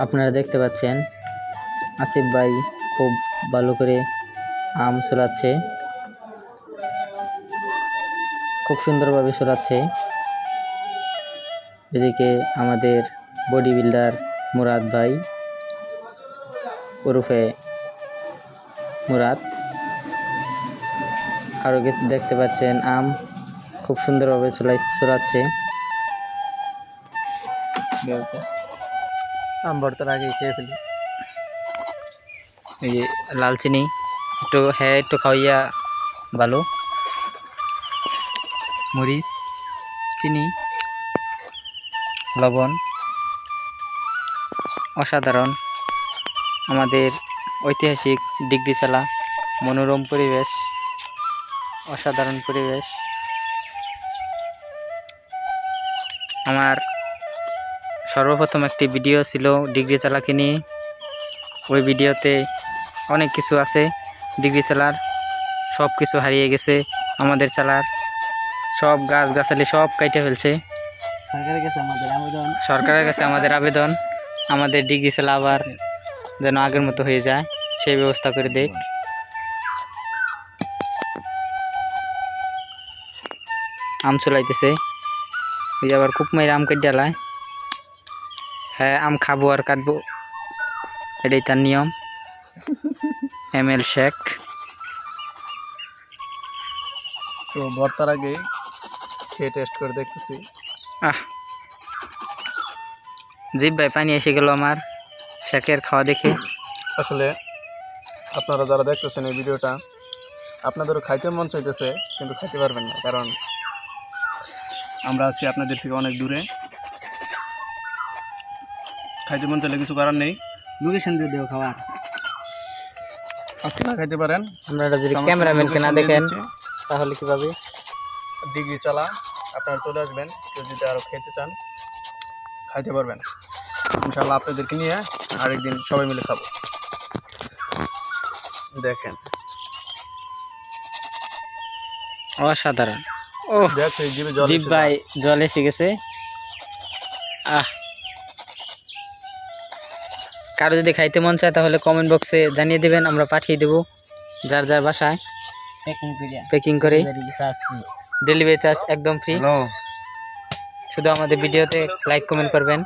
আপনারা দেখতে পাচ্ছেন আসিফ ভাই খুব ভালো করে আম সোলাচ্ছে খুব সুন্দরভাবে সোলাচ্ছে এদিকে আমাদের বডি বিল্ডার মুরাদ ভাই ওরফে মুরাদ। আরও দেখতে পাচ্ছেন আম খুব সুন্দরভাবে সোলাই সোলাচ্ছে আম ভর্তার আগে খেয়ে ফেলি। এই যে লাল চিনি একটু হ্যাঁ একটু খাওয়াইয়া ভালো মরিচ, চিনি, লবণ, অসাধারণ। আমাদের ঐতিহাসিক ডিগ্রি চালা, মনোরম পরিবেশ, অসাধারণ পরিবেশ। আমার সর্বপ্রথম একটি ভিডিও ছিল ডিগ্রি চালাকে নিয়ে। ওই ভিডিওতে অনেক কিছু আছে। ডিগ্রি চালার সব কিছু হারিয়ে গেছে আমাদের চালার। সব গাছ গাছালি সব কাইটে ফেলছে। সরকারের কাছে আমাদের আবেদন। সরকারের কাছে আমাদের আবেদন। আমাদের ডিগ্রি চালা আবার যেন আগের মতো হয়ে যায় সেই ব্যবস্থা করে দেখ। আম চলাইতেছে আবার খুব মাইরে আম কেটে ডালায় হ্যাঁ আম খাব আর কাটবো। এটাই তার নিয়ম। M L Sheikh. তো ভর্তার আগে খেয়ে টেস্ট করে দেখতেছি। আহ। জিপ ভাই পানি এসে গেল আমার। শেখের খাওয়া দেখে। আসলে আপনারা যারা দেখতেছেন এই ভিডিওটা আপনাদেরও খাইতে মন চাইতেছে কিন্তু খাইতে পারবেন না কারণ আমরা আছি আপনাদের থেকে অনেক দূরে। খাইতে মন চাইলে কিছু করার নেই। লোকেশন দিয়ে দেও খাবার। আজকে না খাইতে পারেন। আপনারা যদি ক্যামেরাম্যানকে না দেখেন। তাহলে কীভাবে? ডিগ্রি চালা আপনারা চলে আসবেন। কেউ যদি আরও খেতে চান খাইতে পারবেন। ইনশাল্লাহ আপনাদেরকে নিয়ে আরেকদিন সবাই মিলে খাব। দেখেন। অসাধারণ। ও জিভে ভাই জল এসে গেছে। আহ কারও যদি খাইতে মন চায় তাহলে কমেন্ট বক্সে জানিয়ে দেবেন আমরা পাঠিয়ে দেবো। যার যার বাসায় প্যাকিং করে। ডেলিভারি চার্জ একদম ফ্রি শুধু আমাদের ভিডিওতে লাইক কমেন্ট করবেন।